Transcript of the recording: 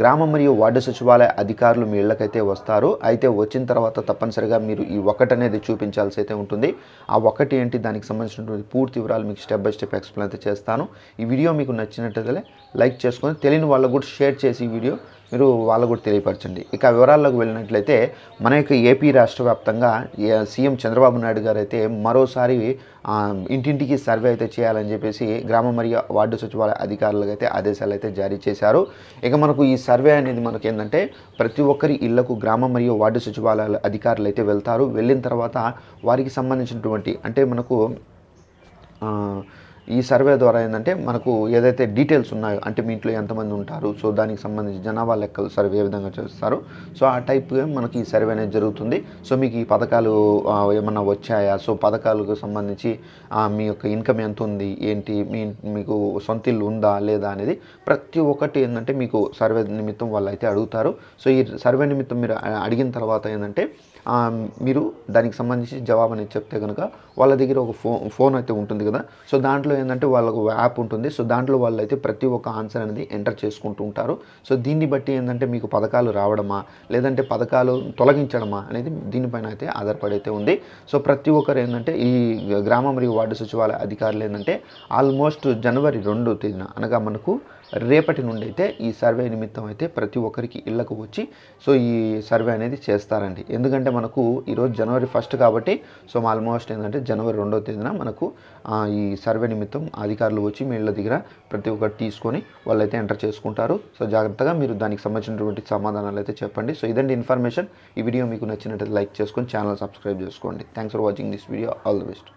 గ్రామం మరియు వార్డు సచివాలయ అధికారులు మీ ఇళ్ళకైతే వస్తారు. అయితే వచ్చిన తర్వాత తప్పనిసరిగా మీరు ఈ ఒకటి అనేది చూపించాల్సి అయితే ఉంటుంది. ఆ ఒకటి ఏంటి? దానికి సంబంధించినటువంటి పూర్తి వివరాలు మీకు స్టెప్ బై స్టెప్ ఎక్స్ప్లెయిన్ అయితే చేస్తాను. ఈ వీడియో మీకు నచ్చినట్లయితే లైక్ చేసుకొని తెలియని వాళ్ళకు కూడా షేర్ చేసి ఈ వీడియో మీరు వాళ్ళకు కూడా తెలియపరచండి. ఇక వివరాల్లోకి వెళ్ళినట్లయితే మన యొక్క ఏపీ రాష్ట్ర వ్యాప్తంగా సీఎం చంద్రబాబు నాయుడు గారు అయితే మరోసారి ఇంటింటికి సర్వే అయితే చేయాలని చెప్పేసి గ్రామ మరియు వార్డు సచివాలయ అధికారులకు అయితే ఆదేశాలు అయితే జారీ చేశారు. ఇక మనకు ఈ సర్వే అనేది మనకు ఏంటంటే ప్రతి ఒక్కరి ఇళ్ళకు గ్రామ మరియు వార్డు సచివాలయాల అధికారులు అయితే వెళ్తారు. వెళ్ళిన తర్వాత వారికి సంబంధించినటువంటి అంటే మనకు ఈ సర్వే ద్వారా ఏంటంటే మనకు ఏదైతే డీటెయిల్స్ ఉన్నాయో అంటే మీ ఇంట్లో ఎంతమంది ఉంటారు సో దానికి సంబంధించి జనాభా లెక్కలు సర్వే ఏ విధంగా చేస్తారు సో ఆ టైప్ మనకి ఈ సర్వే అనేది జరుగుతుంది. సో మీకు ఈ పథకాలు ఏమన్నా వచ్చాయా? సో పథకాలకు సంబంధించి మీ యొక్క ఇన్కమ్ ఎంత ఉంది? ఏంటి? మీ మీకు సొంత ఇల్లు ఉందా? లేదా? అనేది ప్రతి ఒక్కటి ఏంటంటే మీకు సర్వే నిమిత్తం వాళ్ళు అయితే అడుగుతారు. సో ఈ సర్వే నిమిత్తం మీరు అడిగిన తర్వాత ఏంటంటే మీరు దానికి సంబంధించి జవాబు అనేది చెప్తే కనుక వాళ్ళ దగ్గర ఒక ఫోన్ ఫోన్ అయితే ఉంటుంది కదా. సో దాంట్లో ఏంటంటే వాళ్ళకు యాప్ ఉంటుంది. సో దాంట్లో వాళ్ళు అయితే ప్రతి ఒక్క ఆన్సర్ అనేది ఎంటర్ చేసుకుంటూ ఉంటారు. సో దీన్ని బట్టి ఏంటంటే మీకు పథకాలు రావడమా లేదంటే పథకాలు తొలగించడమా అనేది దీనిపైన అయితే ఆధారపడి అయితే ఉంది. సో ప్రతి ఒక్కరు ఏంటంటే ఈ గ్రామ మరియు వార్డు సచివాలయ అధికారులు ఏంటంటే ఆల్మోస్ట్ జనవరి రెండో తేదీన అనగా మనకు రేపటి నుండి అయితే ఈ సర్వే నిమిత్తం అయితే ప్రతి ఒక్కరికి ఇళ్ళకు వచ్చి సో ఈ సర్వే అనేది చేస్తారండి. ఎందుకంటే మనకు ఈరోజు జనవరి ఫస్ట్ కాబట్టి సో ఆల్మోస్ట్ ఏంటంటే జనవరి రెండో తేదీన మనకు ఈ సర్వే నిమిత్తం నిమిత్తం అధికారులు వచ్చి మీ ఇళ్ళ దగ్గర ప్రతి ఒక్కటి తీసుకొని వాళ్ళైతే ఎంటర్ చేసుకుంటారు. సో జాగ్రత్తగా మీరు దానికి సంబంధించినటువంటి సమాధానాలు అయితే చెప్పండి. సో ఇదండి ఇన్ఫర్మేషన్. ఈ వీడియో మీకు నచ్చినట్లయితే లైక్ చేసుకొని ఛానల్ సబ్స్క్రైబ్ చేసుకోండి. Thanks for watching this video all the best